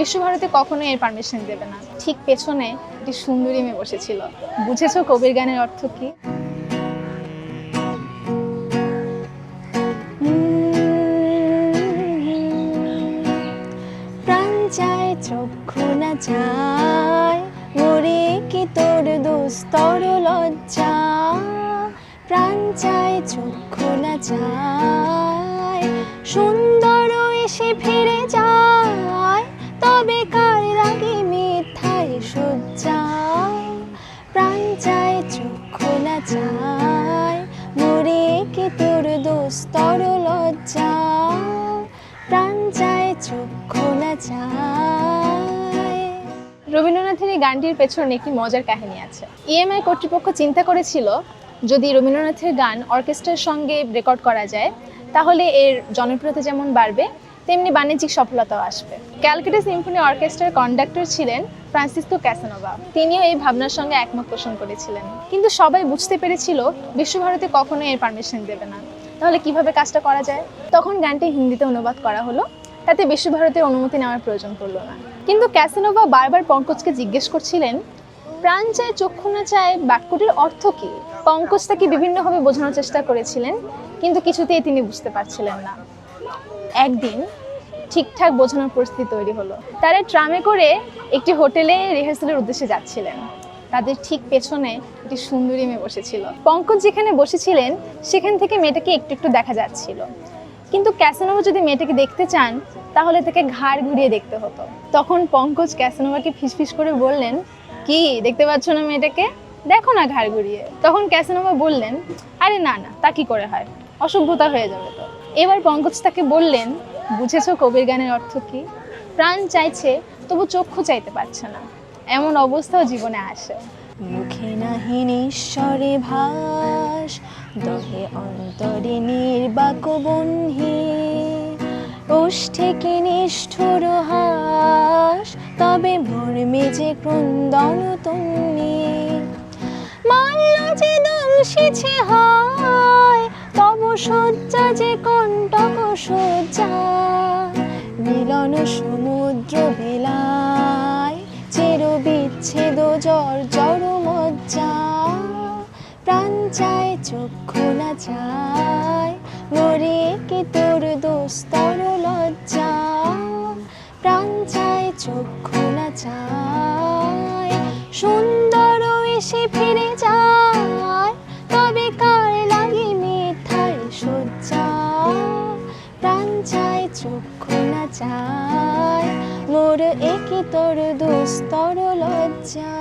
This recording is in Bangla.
বিশ্বভারতী কখনোই এর পারমিশন দেবে না। ঠিক পেছনে একটি সুন্দরী মেয়ে বসেছিল। বুঝেছ কবির গানের অর্থ কি? চায় চক্ষু না চায় কি তোর দুস্তর লজ্জা? প্রাণ চায় চক্ষু না চায়, সুন্দর এসে ফিরে যায় চায় মরে কি তোর দুস্তর লজ্জা প্রাণ চায় না চায়। রবীন্দ্রনাথের এই গানটির পেছনে একটি মজার কাহিনী আছে। ইএমআই কর্তৃপক্ষ চিন্তা করেছিল, যদি রবীন্দ্রনাথের গান অর্কেস্ট্রার সঙ্গে রেকর্ড করা যায়, তাহলে এর জনপ্রিয়তা যেমন বাড়বে, তেমনি বাণিজ্যিক সফলতাও আসবে। ক্যালকাটা সিম্ফনি অর্কেস্ট্রার কন্ডাক্টর ছিলেন ফ্রান্সিসকো ক্যাসানোভা। তিনিও এই ভাবনার সঙ্গে একমত পোষণ করেছিলেন। কিন্তু সবাই বুঝতে পেরেছিল বিশ্বভারতী কখনো এর পারমিশন দেবে না। তাহলে কীভাবে কাজটা করা যায়? তখন গানটি হিন্দিতে অনুবাদ করা হলো। তাতে বিশ্বভারতীর অনুমতি নেওয়ার প্রয়োজন পড়ল না। কিন্তু ক্যাসিনোভা বারবার পঙ্কজকে জিজ্ঞেস করছিলেন প্রাণ চায় চক্ষু না চায় বাক্যটির অর্থ কি? পঙ্কজ তাকে বিভিন্নভাবে বোঝানোর চেষ্টা করেছিলেন, কিন্তু কিছুতেই তিনি বুঝতে পারছিলেন না। একদিন ঠিকঠাক বোঝানোর পরিস্থিতি তৈরি হলো। তারা ট্রামে করে একটি হোটেলে রিহার্সালের উদ্দেশ্যে যাচ্ছিলেন। তাদের ঠিক পেছনে একটি সুন্দরী মেয়ে বসেছিল। পঙ্কজ যেখানে বসেছিলেন, সেখান থেকে মেয়েটাকে একটু একটু দেখা যাচ্ছিল। কিন্তু ক্যাসানোভা যদি মেয়েটাকে দেখতে চান, তাহলে তাকে ঘাড় ঘুরিয়ে দেখতে হতো। তখন পঙ্কজ ক্যাসানোভাকে ফিসফিস করে বললেন, কি, দেখতে পাচ্ছ না মেয়েটাকে? দেখো না ঘাড় ঘুরিয়ে। তখন ক্যাসানোভা বললেন, আরে না না, তা কি করে হয়? অসভ্যতা হয়ে যাবে তো। এবার পঙ্কজ তাকে বললেন বুঝেছ কবির গানের অর্থ কি? প্রাণ চাইছে, তবু চক্ষু চাইতে পারছে না। এমন অবস্থাও জীবনে আসে। মুখে নাহি নিঃস্বরে ভাস, দহে অন্তরে নির্বাক বন্ধি। ওষ্ঠে কি নিষ্ঠুর হাস, তবে মর্মে যে ক্রন্দন তন্নি। মাল্য যে দংশিছে হয় শয্যা যে কণ্টক শয্যা, মিলন সমুদ্র বেলায় চির বিচ্ছেদ জর জর মজ্জা। প্রাণ চায়, চক্ষু না চায়, মরে কি তোর দোস্তর লজ্জা? প্রাণ চায়, চক্ষু না চায়, সুন্দর এসে ফিরে যায়। চায় মোর একি তোর দুস্তর লজ্জা।